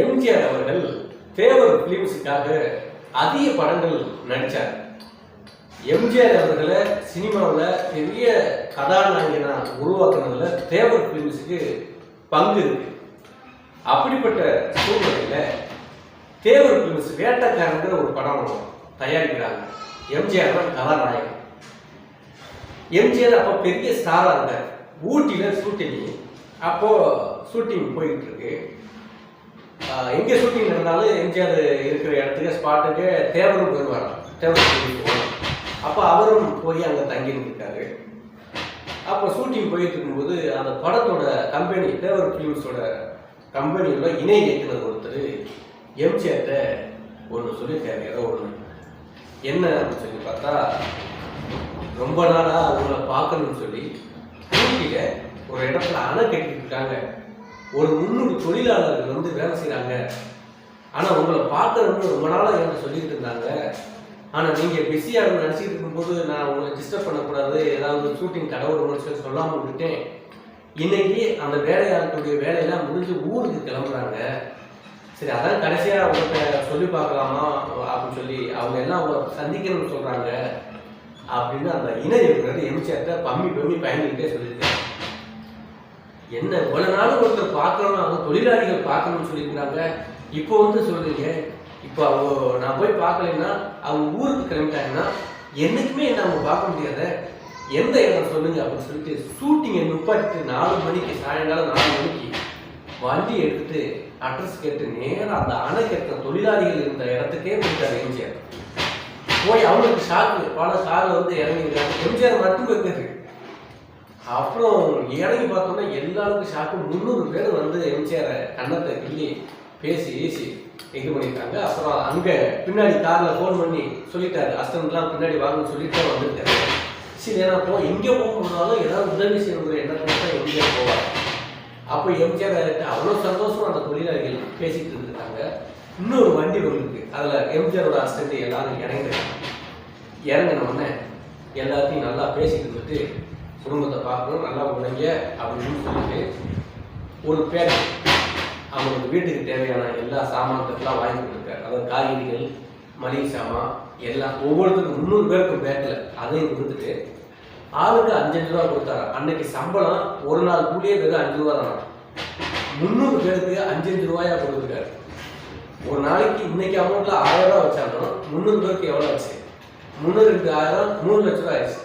எம்ஜிஆர் அவர்கள் தேவர் பிலிம்ஸுக்காக அதிக படங்கள் நடித்தார் எம்ஜிஆர் அவர்களை சினிமாவில் பெரிய கதாநாயகனாக உருவாக்குனதுல தேவர் பிலிம்ஸுக்கு பங்கு இருக்கு. அப்படிப்பட்ட சூழ்நிலையில் தேவர் பிலிம்ஸ் வேட்டக்காரங்கிற ஒரு படம் தயாரிக்கிறாங்க. எம்ஜிஆர் தான் கதாநாயகன். எம்ஜிஆர் அப்போ பெரிய ஸ்டாராக இருந்தார். ஊட்டியில் ஷூட்டிங் அப்போது ஷூட்டிங் போயிட்டு இருக்கு. எங்கே ஷூட்டிங் நடந்தாலும் எம்ஜிஆர் இருக்கிற இடத்துக்கு ஸ்பாட்டுக்கு தேவரும் போயிடுவார் தேவரும் போயிடுவோம் அப்போ அவரும் போய் அங்கே தங்கி அப்போ ஷூட்டிங் போயிட்டு இருக்கும்போது அந்த படத்தோட கம்பெனி தேவர் ஃபிலிம்ஸோட கம்பெனியில் இணை இயக்குனர் ஒருத்தர் எம்ஜிஆர்கிட்ட ஒன்று சொல்லியிருக்காரு. ஏதோ ஒன்று என்ன அப்படின்னு சொல்லி பார்த்தா ரொம்ப நாளாக அவங்கள பார்க்கணும்னு சொல்லி ஊட்டியில் ஒரு இடத்துல அணை கட்டிட்டு இருக்காங்க. ஒரு முன்னூறு தொழிலாளர்கள் வந்து வேலை செய்கிறாங்க ஆனால் உங்களை பார்க்கணும்னு ரொம்ப நாளாக என்கிட்ட சொல்லிட்டு இருந்தாங்க. ஆனால் நீங்கள் பிஸியாக நினச்சிக்கிட்டு இருக்கும்போது நான் உங்களை டிஸ்டர்ப் பண்ணக்கூடாது. ஏதாவது ஷூட்டிங் கடவுள் முடிச்சு சொல்லாமல் விட்டுட்டேன். இன்னைக்கு அந்த வேலையாளர்களுடைய வேலையெல்லாம் முடிஞ்சு ஊருக்கு கிளம்புறாங்க. சரி அதான் கடைசியாக அவங்கள்ட்ட சொல்லி பார்க்கலாமா அப்படின்னு சொல்லி அவங்க எல்லாம் அவங்க சந்திக்கணும்னு சொல்கிறாங்க அப்படின்னு அந்த இணை இயக்குனர் எம்ஜிஆர்கிட்ட பம்மி பம்மி பயந்துக்கிட்டே சொல்லியிருக்கேன் என்ன இவ்வளவு நாள் ஒருத்தர் பார்க்கணும் அவங்க தொழிலாளிகள் பார்க்கணும்னு சொல்லியிருக்கிறாங்க. இப்போ வந்து சொல்றீங்க. இப்போ அவங்க நான் போய் பார்க்கலைன்னா அவங்க ஊருக்கு கிளம்பிட்டாங்கன்னா என்னைக்குமே என்ன அவங்க பார்க்க முடியாத எந்த இடம் சொல்லுங்க அப்படின்னு சொல்லிட்டு ஷூட்டிங்கை நுப்பாட்டிட்டு நாலு மணிக்கு சாயங்காலம் நாலு மணிக்கு வண்டி எடுத்துட்டு அட்ரஸ் கேட்டு நேரா அந்த அணை கேட்ட தொழிலாளிகள் இருந்த இடத்துக்கே போயிட்டார் எம்ஜிஆர். போய் அவங்களுக்கு ஷாக்கு பல காரில் வந்து இறங்கிருக்காங்க எம்ஜிஆர் மட்டும் இருக்காரு அப்புறம் இறங்கி பார்த்தோம்னா எல்லாருக்கும் ஷாக்கு முந்நூறு பேர் வந்து எம்ஜிஆரை கண்ணத்தை கிள்ளி பேசி ஏசி இது பண்ணியிருக்காங்க அப்புறம் அங்கே பின்னாடி காரில் ஃபோன் பண்ணி சொல்லிட்டாரு. அஸ்டன்ட்லாம் பின்னாடி வாங்கன்னு சொல்லிட்டு வந்துருக்காரு சரி ஏன்னா போ எங்கே போகணும்னாலும் ஏதாவது உதவி செய்யணுங்கிற எண்ணத்துல தான் எம்ஜிஆர் போவார். அப்போ எம்ஜிஆர் அவ்வளோ சந்தோஷம் அந்த தொழிலாளிகள் பேசிட்டு இருந்திருக்காங்க இன்னொரு வண்டி வந்துருக்கு. அதில் எம்ஜிஆரோட அஸ்டண்ட் எல்லாரும் இறங்கிருக்காங்க இறங்கின உடனே எல்லாத்தையும் நல்லா பேசிட்டு இருந்துட்டு குடும்பத்தை பார்க்கணும் நல்லா உழைங்க அப்படின்னு சொல்லிட்டு ஒரு பேர் அவங்களுக்கு வீட்டுக்கு தேவையான எல்லா சாமான்களுக்கெல்லாம் வாங்கி கொடுத்துருக்காரு அதாவது காய்கறிகள் மளிகை சாமான் எல்லாம் ஒவ்வொருத்தருக்கும் முந்நூறு பேருக்கு பேட்டில் அதையும் கொடுத்துட்டு ஆளுக்கு அஞ்சஞ்சு ரூபா கொடுத்தாரு. அன்னைக்கு சம்பளம் ஒரு நாள் கூலியே வெறும் அஞ்சு ரூபா தான். முந்நூறு பேருக்கு அஞ்சஞ்சு ரூபாயா கொடுத்துருக்காரு ஒரு நாளைக்கு இன்னைக்கு அமௌண்ட்ல ஆயிரம் ரூபா வச்சாலும் முந்நூறு பேருக்கு எவ்வளோ ஆச்சு? முந்நூறு ஆயிரம் மூணு லட்ச ரூபா ஆயிடுச்சு.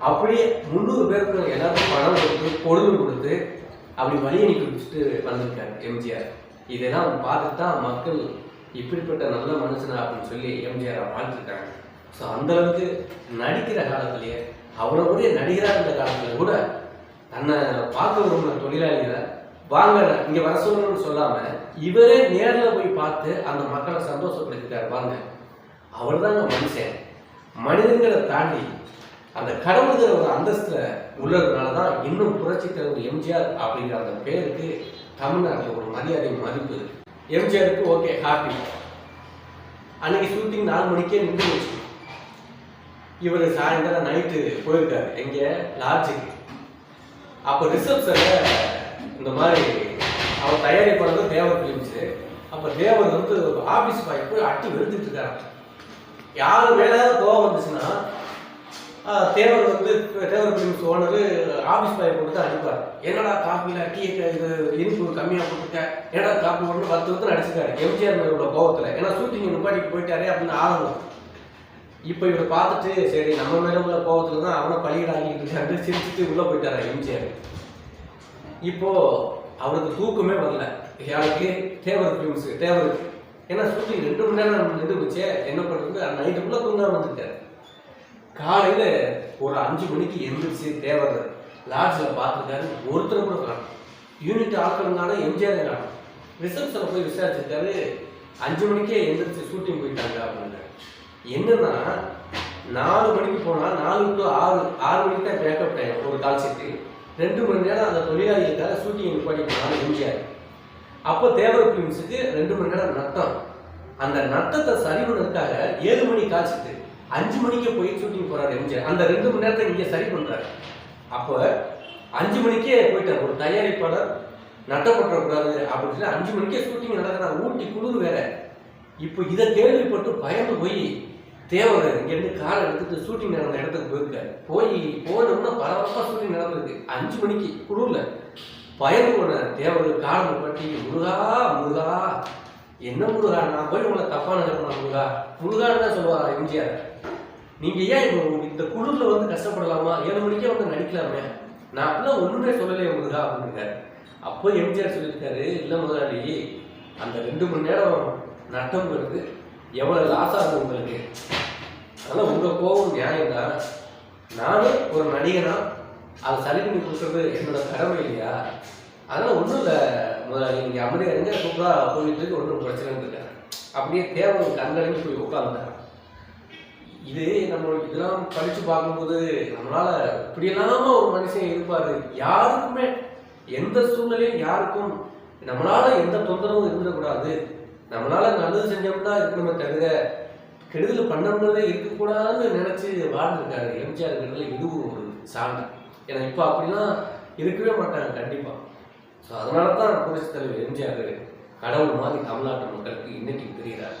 அப்படியே முந்நூறு பேருக்கு எல்லாருக்கும் பணம் கொடுத்து பொழுது கொடுத்து அப்படி வழி அனுப்பி வச்சுட்டு வந்திருக்காரு எம்ஜிஆர். இதெல்லாம் பார்த்துட்டு தான் மக்கள் இப்படிப்பட்ட நல்ல மனுஷனா அப்படின்னு சொல்லி எம்ஜிஆரை வாழ்த்துருக்காங்க. ஸோ அந்த அளவுக்கு நடிக்கிற காலத்திலேயே அவ்வளோ கூட நடிகராக இருந்த காலத்தில் கூட தன்னை பார்க்க விரும்பின தொழிலாளிகளை வாங்க இங்கே வர சொல்லணும்னு சொல்லாமல் இவரே நேரில் போய் பார்த்து அந்த மக்களை சந்தோஷப்படுத்திட்டார் பாருங்க. அவர் தாங்க மனுஷன். மனிதங்களை தாண்டி அந்த கடவுளுங்கிற ஒரு அந்தஸ்தில் உள்ளதுனால தான் இன்னும் புரட்சி தலைவர் எம்ஜிஆர் அப்படிங்கிற அந்த பேருக்கு தமிழ்நாட்டில் ஒரு மரியாதை மதிப்பு இருக்கு. எம்ஜிஆருக்கு ஓகே ஹாப்பி. அன்னைக்கு ஷூட்டிங் நாலு மணிக்கே நின்று வச்சு இவர் சாயந்தரம் நைட்டு போயிருக்காரு. எங்கே? லாட்ஜுக்கு அப்போ ரிசப்ஷனில் இந்த மாதிரி அவர் தயாரிப்பாளர் தேவர் ஃபிலிம்ஸு அப்போ தேவர் வந்து ஆஃபீஸ் பாய் போய் அட்டி வெறுத்துட்டு இருக்காரு யார் மேலே கோவம் வந்துச்சுன்னா தேவர் வந்து Devar films owner office boy கொடுத்து அடிப்பார். என்னடா காப்பியில் டீ இது இனிப்பு கம்மியாக கொடுத்துட்ட என்னடா காப்பி ஒன்று பத்து வந்து நடிச்சிருக்காரு எம்ஜிஆர் மேலோட கோபத்தில் ஏன்னா ஷூட்டிங் நிப்பாட்டிக்கு போயிட்டாரே அப்படின்னு ஆரம்பம் இப்போ இவரை பார்த்துட்டு சரி நம்ம மேல உள்ள கோபத்தில் தான் அவனை பழியிடாங்கிட்டு இருக்காரு. சிரிச்சுட்டு உள்ளே போயிட்டாரா எம்ஜிஆர். இப்போது அவருக்கு தூக்கமே வரல. யாருக்கு? தேவர் ஃபிலிம்ஸ் தேவருக்கு ஏன்னா ஷூட்டிங் ரெண்டு மணி நேரம் நின்று போச்சே என்ன பண்ணுறது நைட்டுக்குள்ளே தூங்காமல் வந்துட்டார் காலையில் ஒரு அஞ்சு மணிக்கு எந்திரிச்சு தேவர் லாட்ஜில் பார்த்துருக்காரு. ஒருத்தர் கூட காணும். யூனிட் ஆட்களுங்கான எம்ஜிஆர் காணும். ரிசப்ஷனில் போய் விசாரிச்சிருக்காரு. அஞ்சு மணிக்கே எந்திரிச்சு ஷூட்டிங் போயிட்டாங்க அப்படின்னாரு என்னன்னா நாலு மணிக்கு போனால் நாலு டு ஆறு ஆறு மணிக்கு தான் பேக்கப் டைம் ஒரு கால் செட்டு ரெண்டு மணி நேரம் அந்த தொழிலாளிகளுக்காக ஷூட்டிங் நிப்பாட்டி போனாலும் எம்ஜிஆர். அப்போ தேவர் ஃபிலிம்ஸுக்கு ரெண்டு மணி நேரம் நட்டம். அந்த நட்டத்தை சரி பண்ணுறதுக்காக ஏழு மணி காய்ச்சிட்டு அஞ்சு மணிக்கு போய் ஷூட்டிங் போறாரு எம்ஜிஆர். அந்த ரெண்டு மணி நேரத்தை இங்கே சரி பண்றாரு. அப்போ அஞ்சு மணிக்கே போயிட்டார். ஒரு தயாரிப்பாளர் நட்டப்பட்டக்கூடாது அப்படின்னு சொல்லி அஞ்சு மணிக்கே ஷூட்டிங் நடக்கிறாங்க ஊட்டி குளிர் வேற. இப்போ இதை கேள்விப்பட்டு பயந்து போய் தேவர் இங்கேருந்து கார் எடுத்துட்டு ஷூட்டிங் நடந்த இடத்துக்கு போயிருக்காரு. போய் போனோம்னா பரபரப்பாக ஷூட்டிங் நடந்திருக்கு. அஞ்சு மணிக்கு குளிரில் பயந்து போன தேவர் காலம் பட்டி முருகா முருகா என்ன முருகா? நான் போய் உங்களை தப்பா நினைப்பேன் முருகா? முருகான்னு தான் சொல்லுவாரா எம்ஜிஆர். நீங்க ஏன் இந்த குளிர்ல வந்து கஷ்டப்படலாமா? ஏழு மணிக்கே வந்து நடிக்கலாமே. நான் அப்படிலாம் ஒண்ணுமே சொல்லலையே உங்களுக்கு அப்படின்னுருக்காரு அப்போ எம்ஜிஆர் சொல்லியிருக்காரு இல்லை முதலாளி அந்த ரெண்டு மணி நேரம் நட்டம் வருது. எவ்வளோ லாஸ் ஆகுது உங்களுக்கு? அதனால் உங்க கோபம் நியாயம் தான். நானும் ஒரு நடிகனா அதை சரி பண்ணி கொடுக்குறது என்னோட கடமை இல்லையா? அதனால் ஒன்றும் இல்லை முதலாளி நீங்கள் அப்படியே எங்க சூப்பராக போயிட்டு இருக்கு ஒன்றும் பிரச்சனை இருக்காரு அப்படியே தேவை கண்களையும் போய் உட்காந்துட்டார் இது நம்ம இதெல்லாம் படிச்சு பார்க்கும்போது நம்மளால இப்படி இல்லாம ஒரு மனுஷன் இருப்பாரு? யாருக்குமே எந்த சூழ்நிலையும் யாருக்கும் நம்மளால எந்த தொந்தரவும் இருந்துடக்கூடாது. நம்மளால நல்லது செஞ்சோம்னா இருக்கணுமே தவிர கெடுதல் பண்ணோம்னதே இருக்கக்கூடாதுன்னு நினைச்சு வாழ்ந்துருக்காரு எம்ஜிஆர் கெடுதல் இதுவும் ஒரு சான்று. ஏன்னா இப்போ அப்படிலாம் இருக்கவே மாட்டாங்க கண்டிப்பா. ஸோ அதனால தான் புரட்சி தலைவர் எம்ஜிஆர் கடவுள் மாதிரி தமிழ்நாட்டு மக்களுக்கு இன்னைக்கு தெரிகிறார்